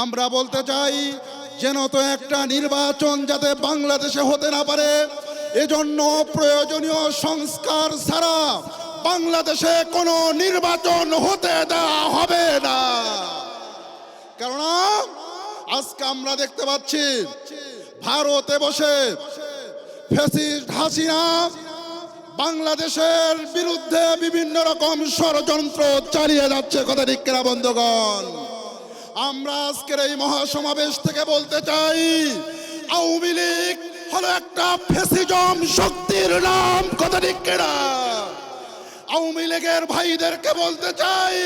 আমরা বলতে চাই, যেন তো একটা নির্বাচন যাতে বাংলাদেশে হতে না পারে, এজন্য প্রয়োজনীয় সংস্কার ছাড়া বাংলাদেশে কোনো নির্বাচন হতে দেওয়া হবে না। কেননা, আজকে আমরা দেখতে পাচ্ছি, ভারতে বসে ফেসিস্ট হাসিনা বাংলাদেশের বিরুদ্ধে বিভিন্ন রকম ষড়যন্ত্র চালিয়ে যাচ্ছে। কথা ঠিক কিনা, বন্ধুগণ? আমরা আজকের এই মহাসমাবেশ থেকে বলতে চাই, আওয়ামী লীগ হলো একটা ফেসিজম শক্তির নাম, কথা ঠিক আওয়ামী লীগের ভাইদেরকে বলতে চাই,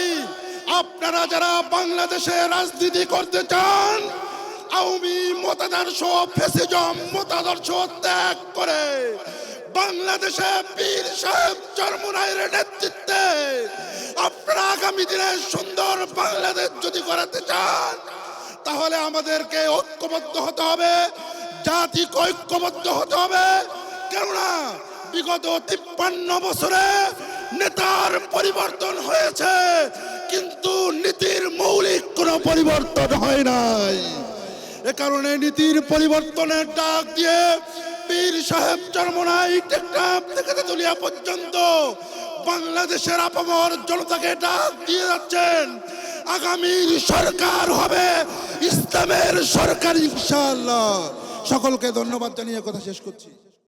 আপনারা যারা বাংলাদেশে রাজনীতি করতে চান, আওয়ামী মতাদর্শ, ফেসিজম মতাদর্শ ত্যাগ করে বাংলাদেশে বীর সাহেব চরমুনাইয়ের নেতৃত্বে আগামী দিনে সুন্দর বাংলাদেশ যদি করাতে চান, তাহলে আমাদেরকে ঐক্যবদ্ধ হতে হবে জাতি ঐক্যবদ্ধ হতে হবে। কেননা বিগত তিপ্পান্ন বছরে নেতার পরিবর্তন হয়েছে, কিন্তু নীতির মৌলিক কোনো পরিবর্তন হয় নাই। এ কারণে নীতির পরিবর্তনের ডাক দিয়ে পীর সাহেব চরমনাই টেকটাপ থেকে তেতুলিয়া পর্যন্ত বাংলাদেশের আপামর জনতাকে ডাক দিয়ে যাচ্ছেন। আগামীর সরকার হবে ইসলামের সরকার, ইনশাআল্লাহ। সকলকে ধন্যবাদ জানিয়ে কথা শেষ করছি।